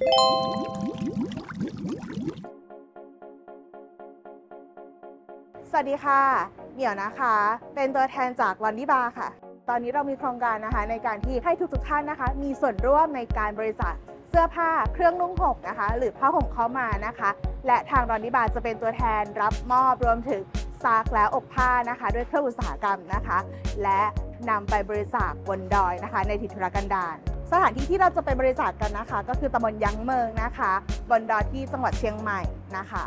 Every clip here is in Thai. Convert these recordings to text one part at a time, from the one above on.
สวัสดีค่ะ เหมียวนะคะ เป็นตัวแทนจากลอนดี้บาร์ค่ะ ตอนนี้เรามีโครงการนะคะในการที่ให้ทุกๆท่านนะคะ มีส่วนร่วมในการบริจาคเสื้อผ้าเครื่องนุ่งห่มนะคะ หรือผ้าห่มเข้ามานะคะ และทางรอนดี้บาร์จะเป็นตัวแทนรับมอบรวมถึงซากและอบผ้านะคะ ด้วยเครื่องอุตสาหกรรมนะคะ และนำไปบริจาคบนดอยนะคะ ในถิ่นทุรกันดาร สถานที่ที่เราจะไปบริจาคกกันนะคะ ก็คือตำบลยังเมืองนะคะบนดอที่จังหวัดเชียงใหม่นะคะ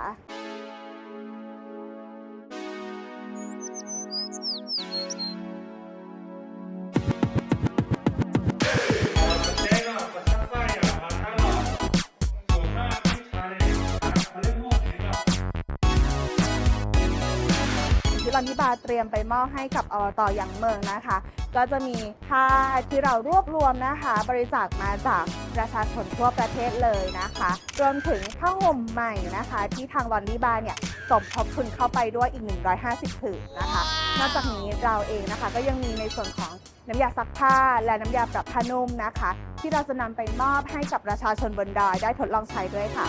ที่เราบาเตรียมไปมอบให้กับอบตอยังเมืองนะคะ ก็จะมีผ้าที่เรารวบรวมนะคะ บริจาคมาจากประชาชนทั่วประเทศเลยนะคะ รวมถึงผ้าห่มใหม่นะคะ ที่ทางรอนนิบาเนี่ยสมทบทุนเข้าไปด้วยอีก 150ผืนนะคะ นอกจากนี้เราเองนะคะก็ยังมีในส่วนของน้ำยาซักผ้าและน้ำยาปรับผ้านุ่มนะคะ ที่เราจะนำไปมอบให้กับประชาชนบนดอยได้ทดลองใช้ด้วยค่ะ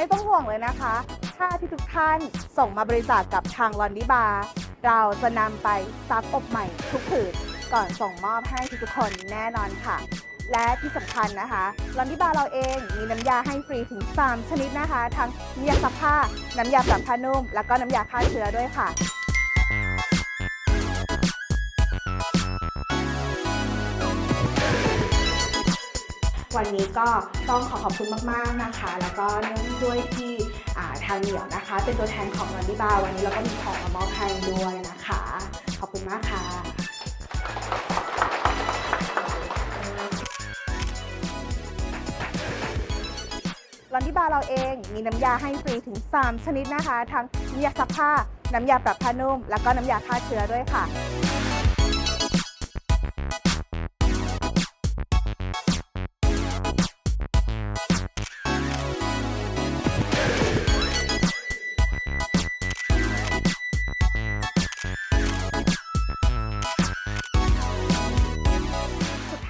ไม่ต้องห่วงเลยนะคะ ถ้าที่ทุกท่านส่งมาบริจาคกับทางลอนดิบาร์เราจะนำไปซักอบใหม่ทุกผืนก่อนส่งมอบให้ทุกคนแน่นอนค่ะ และที่สำคัญนะคะลอนดิบาร์เราเองมีน้ำยาให้ฟรีถึง 3 ชนิดนะคะ ทั้งน้ำยาซักผ้า น้ำยาปรับผ้านุ่ม แล้วก็น้ำยาฆ่าเชื้อด้วยค่ะ วันนี้ก็ต้องขอขอบคุณมากๆนะคะ แล้วก็เนื่องด้วยที่ทางเหนียวนะคะ เป็นตัวแทนของรันดิบาวันนี้เราก็มีของมามอบให้ด้วยนะคะ ขอบคุณมากค่ะรันดิบาเราเองมีน้ำยาให้ฟรีถึง 3 ชนิดนะคะ ทั้งน้ำยาซักผ้า น้ำยาปรับผ้านุ่ม แล้วก็น้ำยาฆ่าเชื้อด้วยค่ะ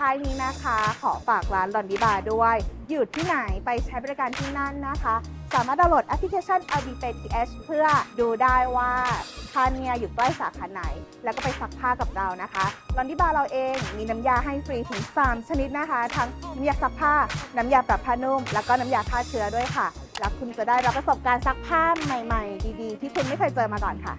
ท้ายนี้นะคะ ขอฝากร้านลอนดิบาด้วย อยู่ที่ไหนไปใช้บริการที่นั่นนะคะ สามารถดาวน์โหลดแอปพลิเคชัน LB p TH เพื่อดูได้ว่าท่านเนี่ยอยู่ใกล้สาขาไหน แล้วก็ไปซักผ้ากับเรานะคะลอนดิบาเราเองมีน้ำยาให้ฟรีถึง 3 ชนิดนะคะ ทั้งน้ำยาซักผ้า น้ำยาปรับผ้านุ่ม แล้วก็น้ำยาฆ่าเชื้อด้วยค่ะ แล้วคุณจะได้รับประสบการณ์ซักผ้าใหม่ ๆ ดีๆ ที่คุณไม่เคยเจอมาก่อนค่ะ